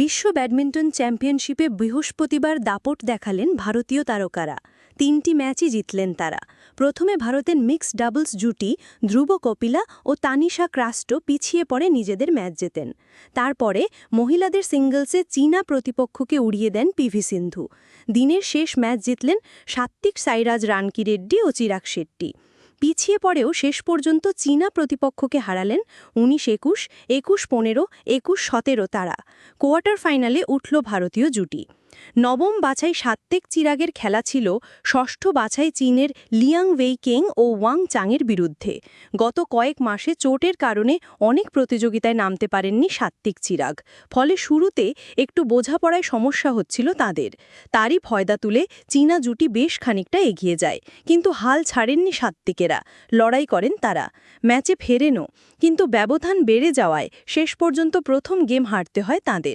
বিশ্ব ব্যাডমিন্টন চ্যাম্পিয়নশিপে বৃহস্পতিবার দাপট দেখালেন ভারতীয় তারকারা। তিনটি ম্যাচই জিতলেন তারা। প্রথমে ভারতের মিক্সড ডাবলস জুটি ধ্রুব কপিলা ও তানিশা ক্রাস্টো পিছিয়ে পড়ে নিজেদের ম্যাচ জেতেন। তারপরে মহিলাদের সিঙ্গলসে চীনা প্রতিপক্ষকে উড়িয়ে দেন পিভি সিন্ধু। দিনের শেষ ম্যাচ জিতলেন সাত্ত্বিক সাইরাজ রানকি রেড্ডি ও চিরাগ শেট্টি। পিছিয়ে পড়েও শেষ পর্যন্ত চীনা প্রতিপক্ষকে হারালেন উনিশ একুশ একুশ পনেরো, একুশ সতেরো তারা। কোয়ার্টার ফাইনালে উঠল ভারতীয় জুটি। নবম বাছাই সাত্ত্বিক চিরাগের খেলা ছিল ষষ্ঠ বাছাই চীনের লিয়াং ওয়েই কেং ও ওয়াং চাংয়ের বিরুদ্ধে। গত কয়েক মাসে চোটের কারণে অনেক প্রতিযোগিতায় নামতে পারেননি সাত্ত্বিক চিরাগ। ফলে শুরুতে একটু বোঝাপড়ায় সমস্যা হচ্ছিল তাদের। তারই ফয়দা তুলে চীনা জুটি বেশ খানিকটা এগিয়ে যায়, কিন্তু হাল ছাড়েননি সাত্ত্বিকেরা। লড়াই করেন তারা। ম্যাচে ফেরেনও, কিন্তু ব্যবধান বেড়ে যাওয়ায় শেষ পর্যন্ত প্রথম গেম হারতে হয় তাদের।